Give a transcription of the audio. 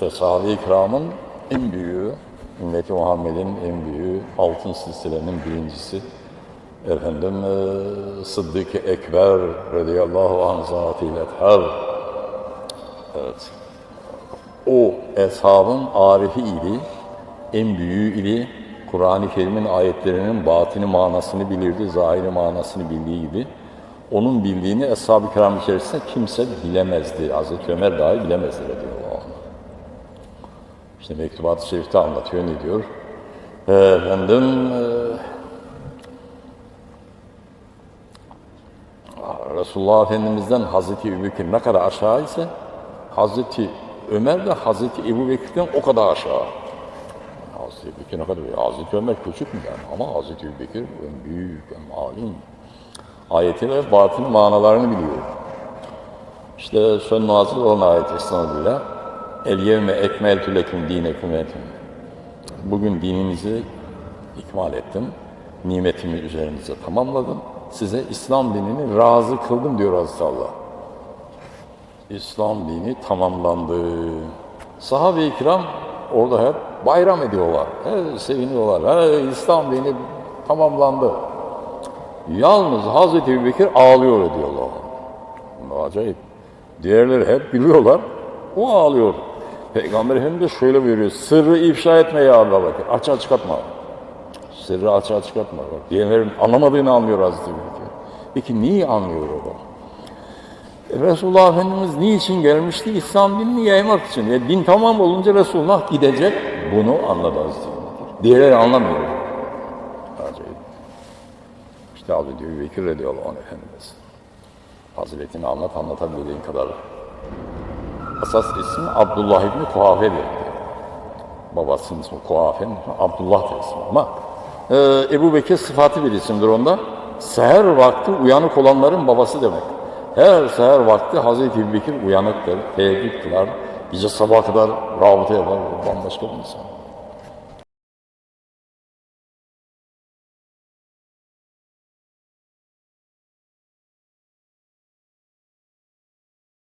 İşte sahabe-i en büyüğü, ümmeti Muhammed'in en büyüğü, altın silsilenin birincisi, efendim e, Sıddık-ı Ekber radıyallahu anh lethar. Evet. O eshabın arifi idi, en büyüğü idi. Kur'an-ı Kerim'in ayetlerinin batini manasını bilirdi, zahiri manasını bildiği gibi. Onun bildiğini Eshab-ı Kiram içerisinde kimse bilemezdi. Hazreti Ömer dahi bilemezdi anh. İşte Mektubat-ı Şerif'te anlatıyor ne diyor? Efendim, e, Resulullah Efendimiz'den Hazreti Ebubekir ne kadar aşağı ise Hazreti Ömer de Hazreti Ebubekir'den o kadar aşağı. Hazreti Ebubekir ne kadar? Hazreti Ömer küçük mü yani? Ama Hazreti Ebubekir en büyük, en alim. Ayeti ve batın manalarını biliyor. İşte son nazil olan ayet Estağfirullah. El yevme ekmeltü leküm dinekum ve etüm. Bugün dininizi ikmal ettim. Nimetimi üzerinize tamamladım. Size İslam dinini razı kıldım diyor Hazreti Allah. İslam dini tamamlandı. Sahabe-i kiram orada hep bayram ediyorlar. Hep seviniyorlar. Hey, İslam dini tamamlandı. Yalnız Hazreti Ebubekir ağlıyor diyorlar. Acayip. Diğerleri hep gülüyorlar. O ağlıyor. Peygamber Efendimiz şöyle buyuruyor. Sırrı ifşa etme ya Ebu Bekir. Açığa çıkartma. Sırrı açığa çıkartma. Bak, diğerlerin anlamadığını anlıyor Hazreti Ebubekir. Peki niye anlıyor o? Resulullah Efendimiz niçin gelmişti? İslam dinini yaymak için. Ve din tamam olunca Resulullah gidecek. Bunu anladı Hazreti Ebubekir. Diğerleri anlamıyor. Acayip. İşte Hazreti Ebubekir radıyallahu anh Efendimiz. Faziletini anlat anlatabildiğin kadar. Asas ismi Abdullah İbni Kuhafe'dir. Babasının ismi Kuhafe'nin ismi Abdullah da ismi ama e, Ebu Bekir sıfatı bir isimdir onda. Seher vakti uyanık olanların babası demek. Her seher vakti Hazreti Ebu Bekir uyanıktır, teheccüd kılar, gece sabaha kadar rabıta yapar, bambaşka bir insan.